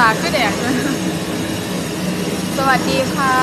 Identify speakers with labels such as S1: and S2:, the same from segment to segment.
S1: ตาก็แดงสวัสดีค่ะ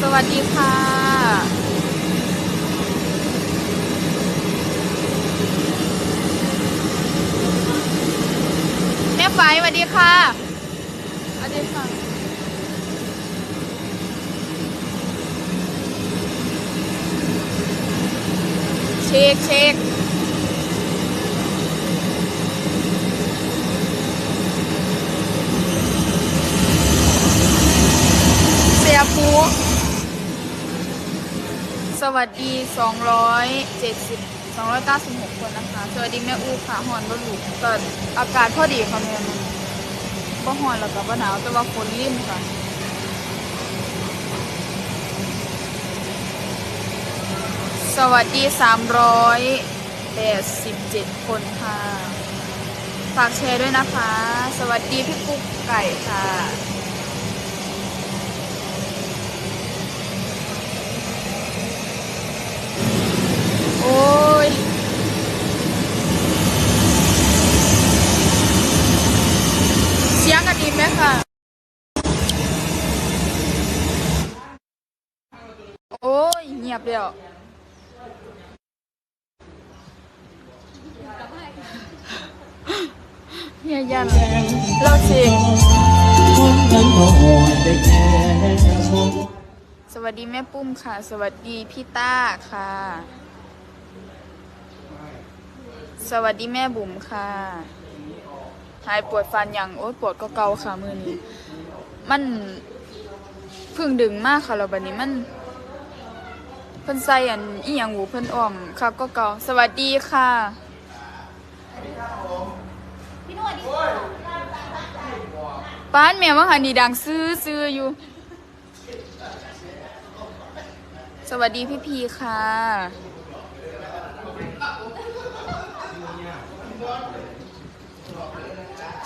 S1: สวัสดีค่ะ แม่ไฟสวัสดีค่ะสวัสดีค่ะ เช็คเช็คเสียภูส วัสดี 270 296 คนนะคะ สวัสดีแม่อูค่ะหอนบ่ลูกก็อากาศพอดีค่ะแม่มันบ่หอนแล้วก็บ่หนาวแต่ว่าฝนลิ่นค่ะสวัสดี 387 คนค่ะ ฝากแชร์ด้วยนะคะ สวัสดีพี่กุ๊กไก่ค่ะ โอ้ย เสียงกันดีไหมค่ะ โอ้ ยเงียบเดียวเฮียยันเราสิสวัสดีแม่ปุ้มค่ะ สวัสดีพี่ต้าค่ะ สวัสดีแม่บุ๋มค่ะหายปวดฟันอย่างโอ๊ยปวดก็เกาค่ะมือนี้ มันพึ่งดึงมากค่ะเราบัดนี้มัน เพิ่นใส่อันอีหยังหูเพิ่นอ้อมค่ะก็เกาสวัสดีค่ะป้านแม่ว่าหันนี่ดังซื้อซื้ออยู่ สวัสดีพี่พีค่ะ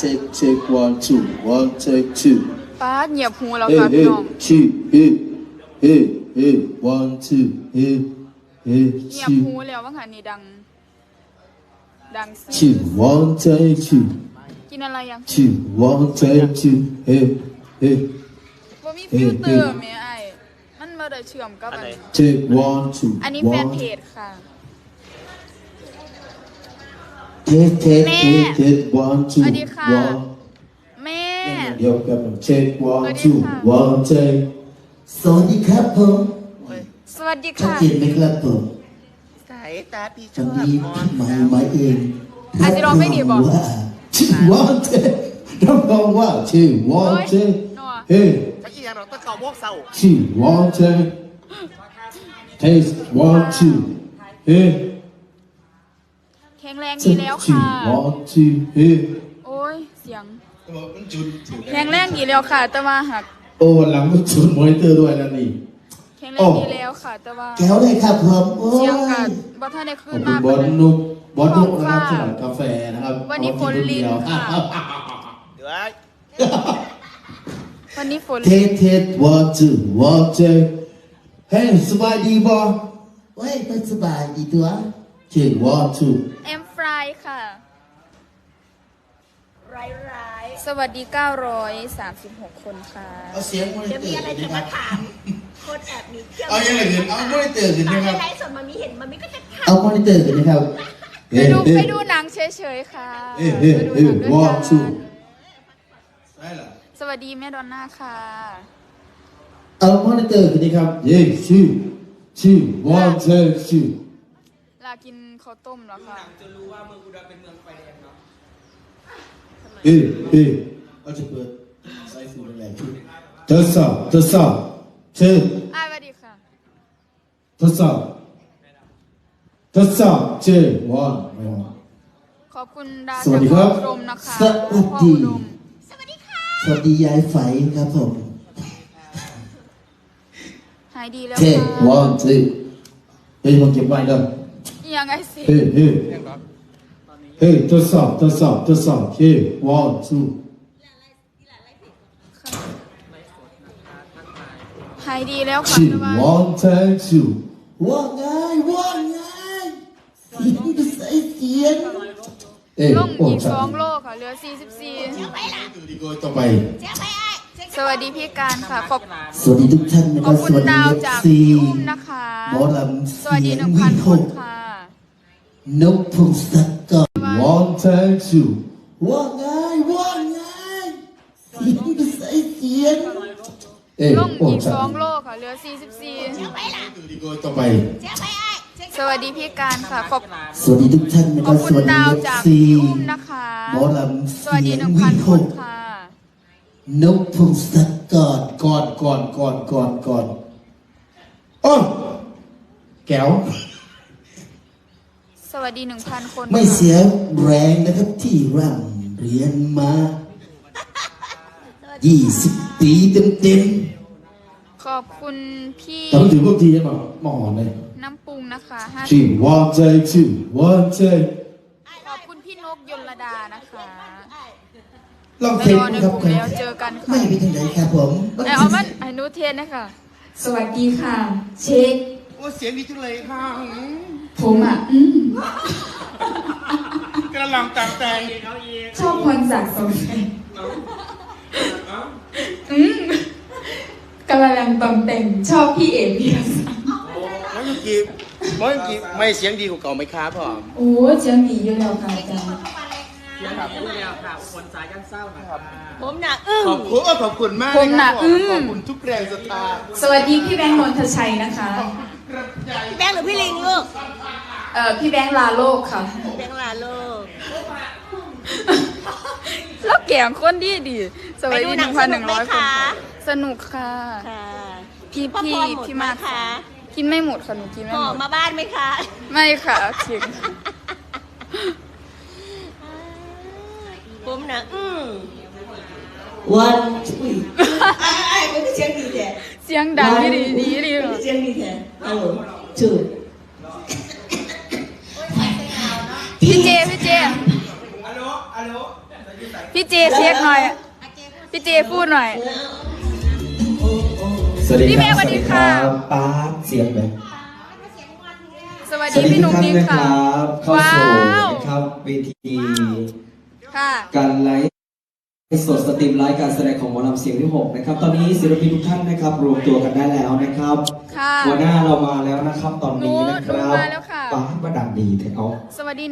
S2: Check, check, one, two, one, check, two.
S1: ป้าดเหยียบหูแล้ว
S2: Hey,
S1: ค่ะพี่
S2: hey,
S1: น้อง
S2: two, hey, hey, hey, one, two, hey, hey,
S1: เหยียบ
S2: two,
S1: หูแล้วว่าหันนี่ดัง ดังซื้อ
S2: two, one, take two,
S1: กินอะไรยัง
S2: two, one, take two, hey, hey,
S1: ว่ามีฟิลเตอร์แม่ไอ้ายมันมาได้เชื่อมกับอัน
S2: take one, two,
S1: อันนี้แฟน
S2: one.
S1: เพจค่ะ
S2: Take, take,
S1: Mẹ.
S2: take, take, one, two,
S1: Ở đi khà.
S2: one.
S1: แม่
S2: Yo, come on, take
S1: Ở
S2: one,
S1: đi
S2: two,
S1: khà.
S2: one, take.
S3: สวัสดีครับผม
S1: สวัสดี
S3: ชัด
S1: ค่ะ
S3: เจนไหมครับผม
S4: สายตาพี่ช
S3: วั
S4: อนบ
S3: นี้
S4: มอน
S3: มา
S4: สาว
S3: มาเอง
S1: อาจจะร้องไม่ดีบอก
S3: ว่า
S2: Two, one, take. Number one, two, one,
S1: Ôi,
S2: take.
S1: nọ.
S2: Hey.
S4: จะอีกอย่างเราต้องเก่าพวกเศร้า
S2: two, one, two. Taste one, two. Hey,
S1: แข็งแรงดี
S2: two,
S1: แล้ว
S2: two,
S1: ค่ะ
S2: one, two. Hey.
S1: โอ้ย เสียง แข็งแรงดีแล้วค่ะ แต่ว่าหัก
S2: โอ้วันหลังต้องชุดมอนิเตอร์ด้วยนะนี่
S1: แข็งแรงดีแล้วค่ะ แต่ว่า
S3: แก้วเลยครับผมโอ้ย
S1: เสียงกัดบ่ท่านได้
S2: ข
S1: ขึ้
S2: อบ
S1: น
S2: คุ
S1: มา
S2: ณ
S1: ก
S2: บอล
S1: เลย
S2: นุกบอลนุกนะครับ
S1: ขอบคุณค่ะ
S2: สำหรับกาแฟนะครับ
S1: วันนี้ฝนลินค่ะ
S4: เดี๋ยวไอ้
S1: วันนี้ฝน
S2: เทสเทส one two one two เฮ้ยสบายดีบ่
S3: เว้ยมันสบายดีตัว
S2: เจ็ด one two
S1: แอมฟรายค่ะ สวัสดี 936 คนค่ะ
S2: เอาเสียงมอนิเตอร์
S5: มีอะไรจะมาถามคนแอบมีเที่ยว
S2: เอาอย่างไรเห็นเอามอนิเตอร์ขึ้น
S5: ตอน
S2: นะครับ
S5: ไลฟ์สดมามีเห็นมันมีก็จะถาม
S3: เอามอนิเตอร์กันนะครับ
S1: ไปดูไปดูหนังเฉยๆค่ะ
S2: เฮ้ยเฮ้ย
S1: ไปดู
S2: เฮ้ย
S1: หนังด้วย
S2: one
S1: กั
S2: two
S1: น
S2: ได้เหรอ
S1: สวัสดีแม่ดอนน่าค่ะ
S3: เอามอนิเตอร์กันนะครับ
S2: เย้ชื่อชื่อ one two two
S1: ลากินข้าวต้มแล้วค่ะ
S2: เอ้ยเอ้ยเเอาจะเปิดสายสูงแรงขึ้นทดสอบทดสอบเชิญ
S1: อ้าสวัสดีค่ะ
S2: ทดสอบทดสอบเชิญ one ไม่ว่า
S1: ขอบคุณดา
S2: สวัสดีครับ
S1: อุดมนะคะ
S3: สวัสดี
S1: พ่ออุดม
S3: สวัสดียายไฝครับผม
S1: หายดีแล้ว
S2: เชิญ
S1: ค่ะ
S2: one two เฮ้ยมาเก็บไว้เด้อ
S1: ยังไงสิ
S2: เฮ้ยเฮ้ย เฮ้ยทดสอบทดสอบทดสอบเฮ้ย one two
S1: หายดีแล้วค่ะ
S2: ชื่อ
S1: แต่ว่า
S2: one two two
S3: ว่าไงว่าไงเสียงภาษาอีสสียง
S2: เอ้ย
S1: ลง
S2: โอ้
S1: อีกสองโลค่ะเหลือ 44
S2: ต่อไป
S1: สวัสดีพี่การค่ะ ขอบ
S3: สวัสดีทุกท่านนะ
S1: ข
S3: ค
S1: อ
S3: รั
S1: บบ
S3: ส
S1: คุณ
S3: วัสดี
S1: ดาวจาก
S3: ซี
S1: พี่อุ้มนะคะ
S3: หมอลำ
S1: สวัสดี
S3: เสียง
S1: 1,000คนค่ะ
S3: นกพงศก ร
S2: one time two
S3: ว่าไงว่าไงเสียงภาษาเสียง
S2: เอ้ย
S1: ลง
S2: โอ้
S1: อีก
S2: จัด
S1: สองโลค่ะ เหลือ 44
S2: ดีโกต่อไป
S1: สวัสดีพี่การค่ะ ขอบ
S3: สวัสดีทุกท่านนะ
S1: ข
S3: ค
S1: อ
S3: รั
S1: บบ
S3: ส
S1: คุณ
S3: วัสดี
S1: ดาว
S3: เอฟ
S1: จาก
S3: ซี
S1: พี่อุ้มนะคะ
S3: หมอลำ
S1: สวัสดี
S3: เสียง
S1: 1,000คนค่ะ
S3: นกพงศกร
S2: ก่อนก่อนก่อนก่อนก่อนโอ้แก้ว
S1: ส วัสดี1,000คน
S3: ไม่
S1: ค่ะ
S3: เสียแรงนะครับที่ร่ำเรียนมา 20 ปีเต็ม
S1: ขอบคุณพี่
S2: แต่ต้องถือพวกทียังบอกหมอเลย
S1: น้ำปรุงนะคะห้า
S2: จี one take two one take
S1: ขอบคุณพี่นกยลดานะคะ
S3: ๆลอง
S1: ไป
S3: เทค
S1: รอใน
S3: นะครั
S1: ก
S3: บ
S1: ลุ่มแล้วเจอกันค่ะ
S3: ไม่เป็นจังไดครับผม
S1: ไอเอามันไอนูเทนนะคะ
S6: สวัสดีค่ะ เช็ค
S4: โอ้เสียงดีจังเลยค่ะ
S6: ผมอะอืม
S4: กระลองตามแต่ง
S6: ชอบพรศักดิ์สมชัยอืมกำลังตำแต่งชอบพี่เอ๋พี่รักษา
S4: ไม่ยังกีไม่ยังกีไม่เสียงดีกว่าเก่าไหมครับพ่อ
S6: โอ้เจียงดีอยู่แล้วค่ะอาจารย์
S5: ผมน่ะอึ้ง
S4: ขอบคุณขอบคุณมาก
S1: ผมหนัก
S4: ข
S1: อื
S4: อบ
S1: ม
S4: คุณทุกแรงศรัทธา
S6: สวัสดีพี่แบงค์นนทชัยนะคะ
S5: พี่แบงค์หรือพี่ลิงลูก
S6: เอ่อพี่แบงค์ลาโลกค่ะ
S5: แบงค์ลาลูก
S1: แล้วแก่งคนดีดีสวัส
S5: ไปดู
S1: ดี
S5: ห
S1: ห
S5: นั
S1: นึ่
S5: ง
S1: งพันหนึ่ง
S5: สนุ
S1: ร้
S5: ก
S1: อย
S5: ไหม
S1: คน
S5: คะ
S1: ค่ะสนุกค่ะ
S5: ค่ะ
S1: พี่
S5: พ่อ
S1: พี่
S5: พรหมด
S1: พี่
S5: ไหม
S1: มาก
S5: คะ
S1: กินไม่หมดค่ะหนูกินไม่
S5: ห่อ
S1: หมด
S5: มาบ้านไหมคะ
S1: ไม่ค่ะถึง
S5: ผมน่ะอึ้ง
S3: วันทุย
S5: ไอ้ผมก็เสียงดีแท้
S1: เสียงดังดีดีดีดี
S5: เสียงดีแท้เอา
S3: ชื่อ
S1: พี่เจพี่เจพี่เจเช็คหน่อย พี่เจพูดหน่อย
S7: สวัสดี
S1: พี่
S7: ค
S1: แม่
S7: รับ
S1: สวัสดีค่ะ
S7: ป้าบเสียงเลย
S1: สวัส
S7: ส
S1: ดี
S7: วัสดี
S1: พี่ห
S7: ทุ
S1: นุ่
S7: ก
S1: ม
S7: ท่าน
S1: นิ่ง
S7: นะค
S1: ค่ะ
S7: รับเข้าสู่
S1: ว้าว
S7: นะครับเวที
S1: ค่ะ
S7: การไลฟ์สดสตรีมไลฟ์การแสดงของหมอลำเสียงที่หกนะครับ ตอนนี้ศิลปินทุกท่านนะครับ รวมตัวกันได้แล้วนะครับ
S1: ค่ะ
S7: หัวหน้าเรามาแล้วนะครับ ตอนนี้นะครับ
S1: หนูมาแล้วค่ะ
S7: ป้าบประดังดีแท้เอา
S1: สวัสดี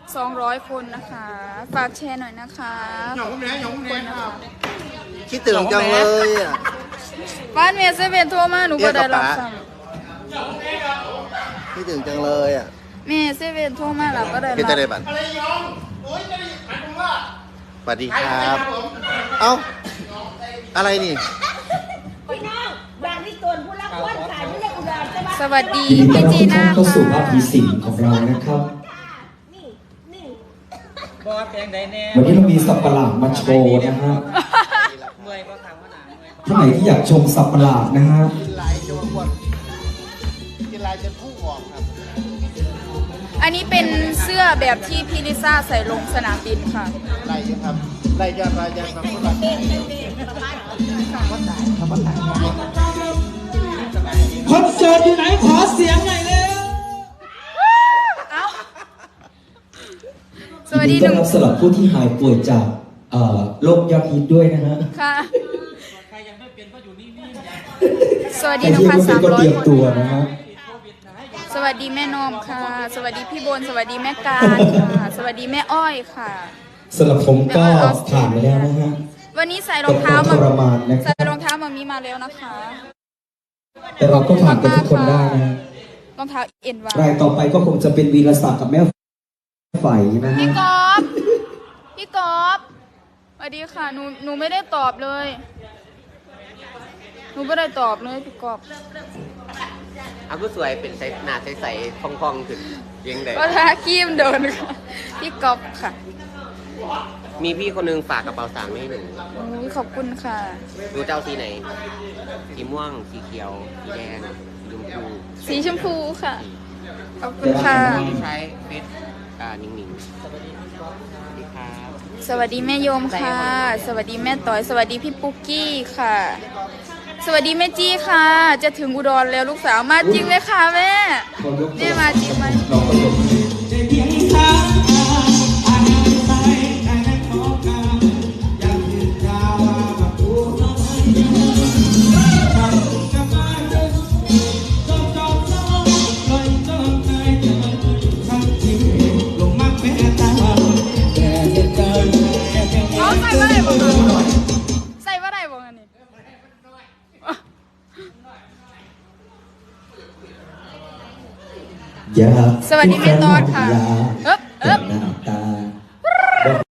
S1: 1,200 คนนะคะ ฝากแชร์หน่อยนะคะ
S4: หยองแม่หยองแม่ครับ
S8: คิดถึงจังเลยอะ
S1: บ้านเมียเซเว่นโทรมาหนูก็ได้รับสั่ง
S8: คิดถึงจังเลยอะ
S1: แม่เซเว่นโทรมาเราก็ได้
S8: พี่
S1: รั
S8: จะได้
S1: บ
S8: บัตรสวัสดีครับ เอ้า อะไรนี่
S1: สวัสดี
S7: ยินดีต้อน
S1: พี่
S7: รับ
S1: จี
S7: ทุกท่า
S1: น่าน
S7: เข้าสู่ภาค
S1: ค่ะ
S7: ที่สี่ของเรานะครับ
S5: นี่นี่
S7: วันนี้เรามีสับประหลาดมาโชว์นะฮะท่านไหนที่อยากชมสับประหลาดนะฮะ
S8: กินลายจนอ้วนกินลายจนพุ่งออกครับ
S1: อันนี้เป็นเสื้อแบบที่พี่ลิซ่าใส่ลงสนามบินค่ะ
S8: ลายยังครับลายยอดลายยังครับ
S5: เด็กเด็กเด็กประมาณ
S9: คอนเสิร์ตอยู่ไหนขอเสียงหน่อยเร็ว
S1: เอ้าสวัสดี
S7: ยิน
S1: ห
S7: ต้อ
S1: นึ่
S7: น
S1: ง
S7: รับสำหรับผู้ที่หายป่วยจากเอ่อโรคยอดฮิตด้วยนะฮะ
S1: ค่ะสวัส
S7: ใค
S1: ดี
S7: รที่ยังไม่เป็นก็
S1: 1,300
S7: เตรียม
S1: คน
S7: ตัวนะฮะ
S1: สวัสดีแม่นอมค่ะ สวัสดีพี่บนสวัสดีแม่การค่ะ สวัสดีแม่อ้อยค่ะ
S7: สำหรับผมก็ผ่านไปแล้วนะฮะ
S1: วันนี้ใส่รองเท้า
S7: กับความทรมานนะครับ
S1: ใส่รองเท้ามามีมาแล้วนะคะ
S7: แต่เราก็ผ่านไปทุกคนได้นะฮะ
S1: รองเท้าเอ็นวารา
S7: ยต่อไปก็คงจะเป็นวีรศักดิ์กับแม่ไฝนะฮะ
S1: พี่กอฟพี่กอฟสวัสดีค่ะหนูหนูไม่ได้ตอบเลยหนูไม่ได้ตอบเลยพี่กอฟ
S8: เอาก็สวยเป็นใสหนาใสๆพองๆถึงยังไง
S1: ก็ทาครีมเดินค่ะพี่กอฟค่ะ
S8: มีพี่คนนึงฝากกระเป๋าสามให้หนึ่ง
S1: โอ้ยขอบคุณค่ะ
S8: ดูเจ้าสีไหน สีม่วง สีเขียว สีแดงสีชมพู
S1: สีชมพูค่ะ ขอบคุณค่ะ
S8: ที่ใช้เฟซอ่านิ่งๆสวัสดีครับ
S1: สวัสดีแม่โยมค่ะ สวัสดีแม่ต่อย สวัสดีพี่ปุ๊กกี้ค่ะ สวัสดีแม่จี้ค่ะ จะถึงอุดรแล้วลูกสาวมาจริงเลยค่ะแม่
S7: ขอยกตัว
S1: แม่มาจริงไหม
S7: น้องก็ยก
S9: ใจ
S1: สวัสดีแม่ตอดค่ะ
S7: อยาก
S1: เอ๊บเอ๊บ
S7: แต่หน้า